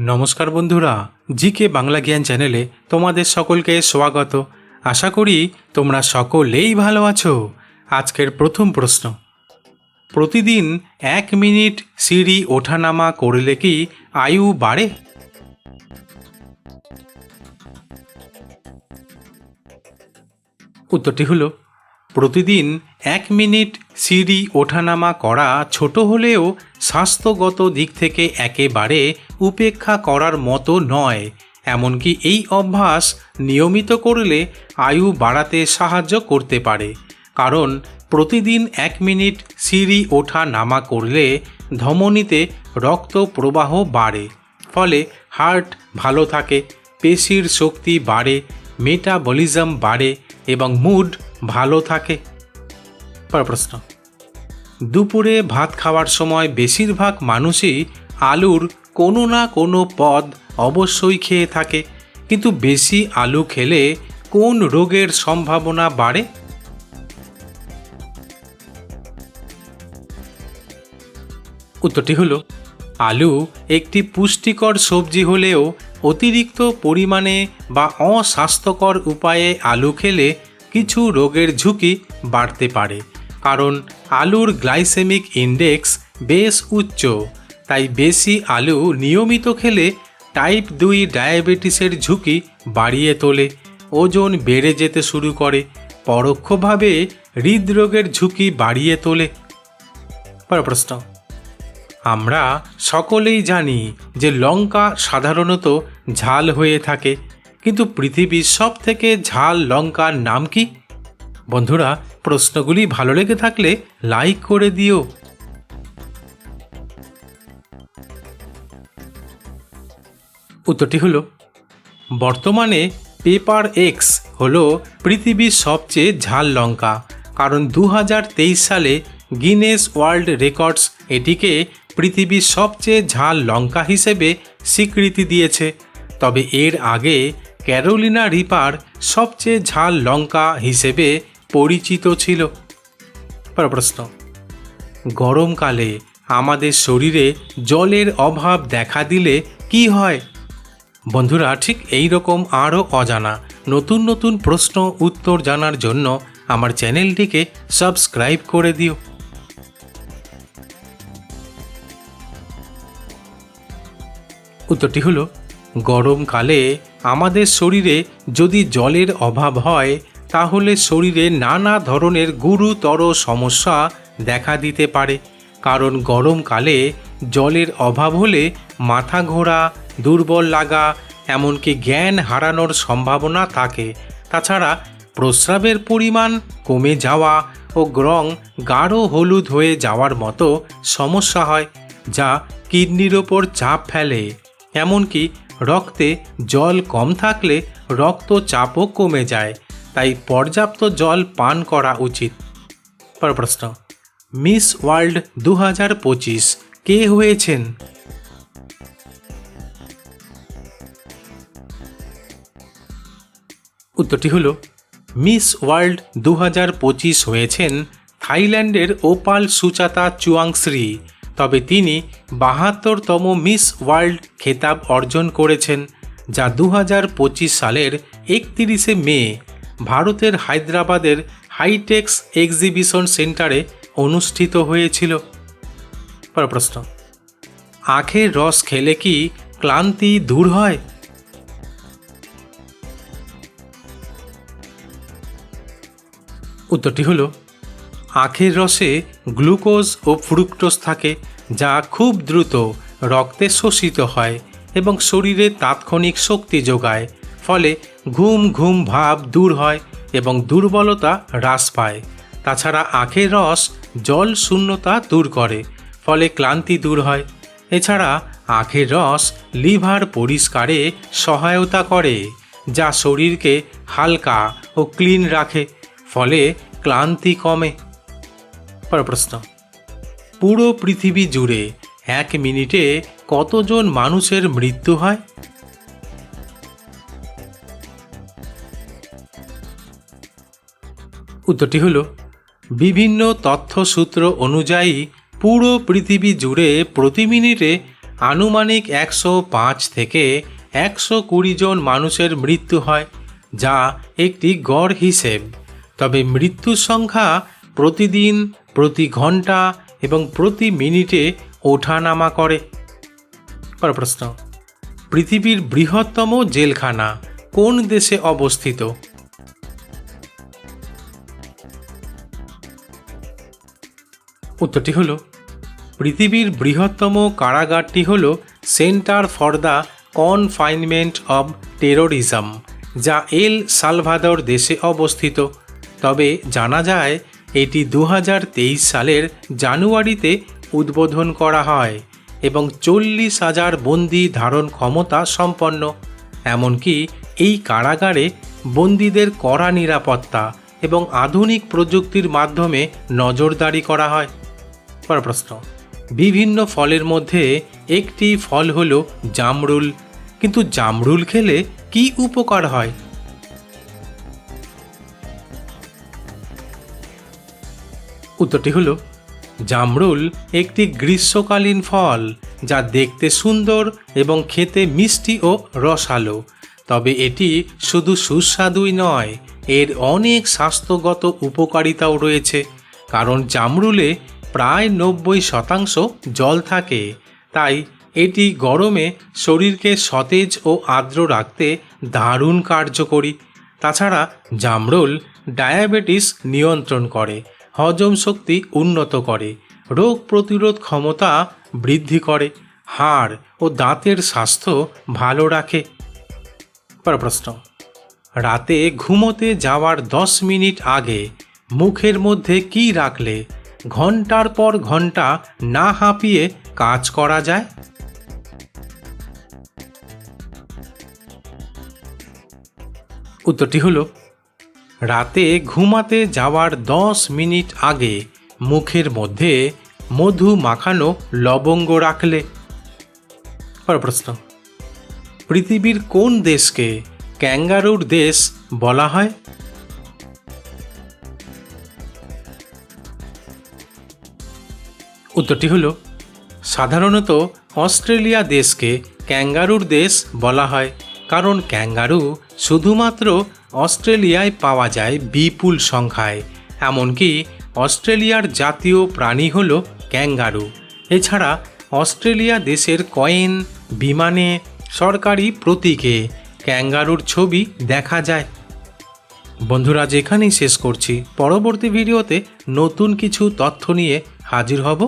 নমস্কার বন্ধুরা জি কে বাংলা জ্ঞান চ্যানেলে তোমাদের সকলকে স্বাগত। আশা করি তোমরা সকলেই ভালো আছো। আজকের প্রথম প্রশ্ন। প্রতিদিন এক মিনিট সিঁড়ি ওঠানামা করলে কি আয়ু বাড়ে? উত্তরটি হলো, প্রতিদিন এক মিনিট সিঁড়ি ওঠানামা করা ছোট হলেও স্বাস্থ্যগত দিক থেকে একেবারে উপেক্ষা করার মতো নয়। এমনকি এই অভ্যাস নিয়মিত করলে আয়ু বাড়াতে সাহায্য করতে পারে। কারণ প্রতিদিন এক মিনিট সিঁড়ি ওঠা নামা করলে ধমনীতে রক্ত প্রবাহ বাড়ে। ফলে হার্ট ভালো থাকে, পেশির শক্তি বাড়ে, মেটাবলিজম বাড়ে এবং মুড ভালো থাকে। প্রশ্ন। দুপুরে ভাত খাওয়ার সময় বেশিরভাগ মানুষই আলুর কোনো না কোনো পদ অবশ্যই খেয়ে থাকে। কিন্তু বেশি আলু খেলে কোন রোগের সম্ভাবনা বাড়ে? উত্তরটি হলো, আলু একটি পুষ্টিকর সবজি হলেও অতিরিক্ত পরিমাণে বা অস্বাস্থ্যকর উপায়ে আলু খেলে কিছু রোগের ঝুঁকি বাড়তে পারে। কারণ আলুর গ্লাইসেমিক ইন্ডেক্স বেশ উচ্চ, তাই বেশি আলু নিয়মিত খেলে টাইপ দুই ডায়াবেটিসের ঝুঁকি বাড়িয়ে তোলে, ওজন বেড়ে যেতে শুরু করে, পরোক্ষভাবে হৃদরোগের ঝুঁকি বাড়িয়ে তোলে। প্রশ্ন। আমরা সকলেই জানি যে লঙ্কা সাধারণত ঝাল হয়ে থাকে, কিন্তু পৃথিবীর সব থেকে ঝাল লঙ্কার নাম কি? বন্ধুরা প্রশ্নগুলি ভালো লেগে থাকলে লাইক করে দিও। উত্তরটি হলো, বর্তমানে পেপার এক্স হল পৃথিবীর সবচেয়ে ঝাল লঙ্কা, কারণ দু হাজার তেইশ সালে গিনেস ওয়ার্ল্ড রেকর্ডস এটিকে পৃথিবীর সবচেয়ে ঝাল লঙ্কা হিসেবে স্বীকৃতি দিয়েছে। তবে এর আগে ক্যারোলিনা রিপার সবচেয়ে ঝাল লঙ্কা হিসেবে পরিচিত ছিল। প্রশ্ন, গরমকালে আমাদের শরীরে জলের অভাব দেখা দিলে কি হয়? বন্ধুরা, ঠিক এই রকম আরও অজানা, নতুন নতুন প্রশ্ন উত্তর জানার জন্য আমার চ্যানেলটিকে সাবস্ক্রাইব করে দিও। উত্তরটি হলো, গরমকালে আমাদের শরীরে যদি জলের অভাব হয় তাহলে শরীরে নানা ধরনের গুরুতর সমস্যা দেখা দিতে পারে, কারণ গরমকালে জলের অভাব হলে মাথা ঘোরা, দুর্বল লাগা, এমনকি জ্ঞান হারানোর সম্ভাবনা থাকে। তাছাড়া প্রস্রাবের পরিমাণ কমে যাওয়া ও গ্রং গাঢ় হলুদ হয়ে যাওয়ার মতো সমস্যা হয়, যা কিডনির ওপর চাপ ফেলে। এমনকি রক্তে জল কম থাকলে রক্তচাপও কমে যায় তাই পর্যাপ্ত জল পান করা উচিত। পরের প্রশ্ন, মিস ওয়ার্ল্ড দু হাজার পঁচিশ কে হয়েছেন? উত্তরটি হল, মিস ওয়ার্ল্ড দু হাজার পঁচিশ হয়েছেন থাইল্যান্ডের ওপাল সুচাতা চুয়াংশ্রী। তবে তিনি বাহাত্তরতম মিস ওয়ার্ল্ড খেতাব অর্জন করেছেন, যা দু হাজার পঁচিশ সালের একতিরিশে মে। ভারতের হায়দ্রাবাদের হাইটেক্স এক্সিবিশন সেন্টারে অনুষ্ঠিত হয়েছিল। প্রশ্ন আখের রস খেলে কি ক্লান্তি দূর হয়? উত্তরটি হলো, আখের রসে গ্লুকোজ ও ফ্রুক্টোজ থাকে যা খুব দ্রুত রক্তে শোষিত হয় এবং শরীরে তাৎক্ষণিক শক্তি যোগায়, ফলে ঘুম ঘুম ভাব দূর হয় এবং দুর্বলতা হ্রাস পায়। তাছাড়া আখের রস জল শূন্যতা দূর করে, ফলে ক্লান্তি দূর হয়। এছাড়া আখের রস লিভার পরিষ্কারে সহায়তা করে, যা শরীরকে হালকা ও ক্লিন রাখে, ফলে ক্লান্তি কমে। প্রশ্ন। পুরো পৃথিবী জুড়ে এক মিনিটে কতজন মানুষের মৃত্যু হয়? উত্তরটি হল, বিভিন্ন তথ্যসূত্র অনুযায়ী পুরো পৃথিবী জুড়ে প্রতি মিনিটে আনুমানিক একশো পাঁচ থেকে একশো কুড়ি জন মানুষের মৃত্যু হয়, যা একটি গড় হিসেব। তবে মৃত্যুর সংখ্যা প্রতিদিন, প্রতি ঘণ্টা এবং প্রতি মিনিটে ওঠানামা করে। প্রশ্ন, পৃথিবীর বৃহত্তম জেলখানা কোন দেশে অবস্থিত? উত্তরটি হলো, পৃথিবীর বৃহত্তম কারাগারটি হল Centre for the Confinement of Terrorism, যা এল সালভাদর দেশে অবস্থিত। তবে জানা যায়, এটি দু হাজার তেইশ সালের জানুয়ারিতে উদ্বোধন করা হয় এবং চল্লিশ হাজার বন্দি ধারণ ক্ষমতা সম্পন্ন। এমনকি এই কারাগারে বন্দীদের কড়া নিরাপত্তা এবং আধুনিক প্রযুক্তির মাধ্যমে নজরদারি করা হয়। পর প্রশ্ন বিভিন্ন ফলের মধ্যে একটি ফল হলো জামরুল। কিন্তু জামরুল খেলে কি উপকার হয়? উত্তরটি হলো, জামরুল একটি গ্রীষ্মকালীন ফল যা দেখতে সুন্দর এবং খেতে মিষ্টি ও রসালো। তবে এটি শুধু সুস্বাদুই নয়, এর অনেক স্বাস্থ্যগত উপকারিতাও রয়েছে। কারণ জামরুলে প্রায় নব্বই শতাংশ জল থাকে। তাই এটি গরমে শরীরকে সতেজ ও আর্দ্র রাখতে দারুণ কার্যকরী। তাছাড়া জামরুল ডায়াবেটিস নিয়ন্ত্রণ করে, হজম শক্তি উন্নত করে, রোগ প্রতিরোধ ক্ষমতা বৃদ্ধি করে, হাড় ও দাঁতের স্বাস্থ্য ভালো রাখে। পর প্রশ্ন, রাতে ঘুমোতে যাওয়ার দশ মিনিট আগে মুখের মধ্যে কি রাখলে ঘণ্টার পর ঘণ্টা না হাঁপিয়ে কাজ করা যায়? উত্তরটি হলো, রাতে ঘুমাতে যাওয়ার দশ মিনিট আগে মুখের মধ্যে মধু মাখানো লবঙ্গ রাখলে। পর প্রশ্ন, পৃথিবীর কোন দেশকে ক্যাঙ্গারুর দেশ বলা হয়? উত্তরটি হলো, সাধারণত অস্ট্রেলিয়া দেশকে ক্যাঙ্গারুর দেশ বলা হয়, কারণ ক্যাঙ্গারু শুধুমাত্র অস্ট্রেলিয়ায় পাওয়া যায় বিপুল সংখ্যায়, এমনকি অস্ট্রেলিয়ার জাতীয় প্রাণী হল ক্যাঙ্গারু। এছাড়া অস্ট্রেলিয়া দেশের কয়েন, বিমানে, সরকারি প্রতীকে ক্যাঙ্গারুর ছবি দেখা যায়। বন্ধুরা যেখানেই শেষ করছি। পরবর্তী ভিডিওতে নতুন কিছু তথ্য নিয়ে হাজির হব।